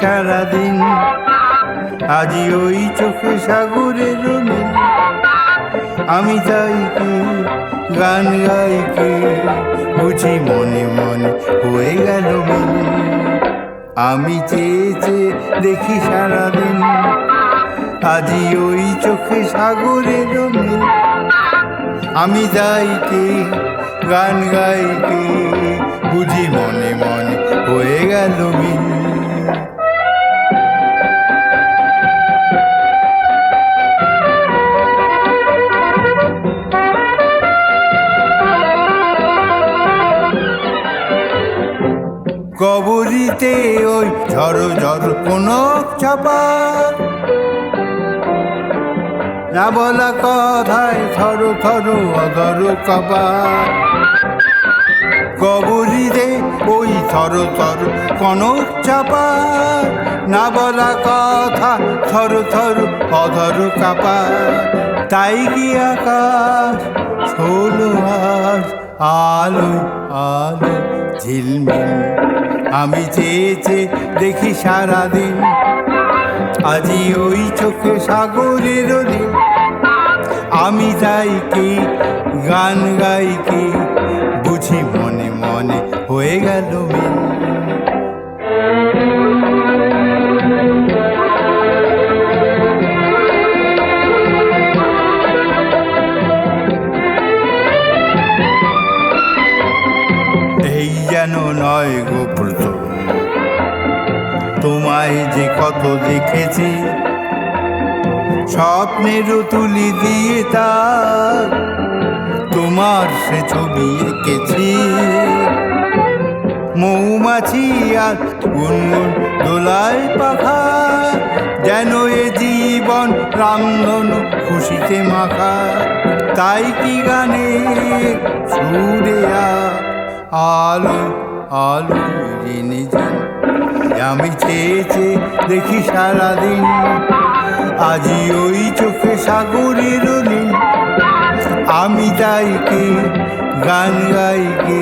সারাদিন। আজি ওই চোখে সাগরের নীল আমি তাই কি, গান গাই কি, বুঝি মনে মনে হয়ে গেল আমি চেয়ে চেয়ে দেখি সারাদিন। আজি ওই চোখে সাগরের মিল আমি যাই কি, গান গাই কি, বুঝি কবরিতে ওই ঝড় ঝড় কোন চাপা। না বলা কথায় থর থর, অধর কপাল কবরিতে ওই থর থর কনক চাপা। না বলা কথা থর থর, অধর, কাপা। তাই কি আকাশ ষোলো আলো আলো ঝিলমিল। আমি চেয়েছে দেখি সারাদিন, আজি ওই চোখে সাগরের দিন আমি যাই কি, গান গাই কি, বুঝি মনে মনে হয়ে গেল মিল। যেন নয় গো তোমায় যে কত দেখেছি, স্বপ্নের তুলি দিয়ে তার তোমার সে ছবি এঁকেছি। মৌমাছি আর গুনগুন দোলায় পাখা, যেন এ জীবন রামধনু খুশিতে মাখা। তাই কি গানে সুরে আলো, আলু জেনে। যান আমি চেয়ে দেখি সারাদিন আজি ওই চোখে সাগরের আমি তাই গান গাই কি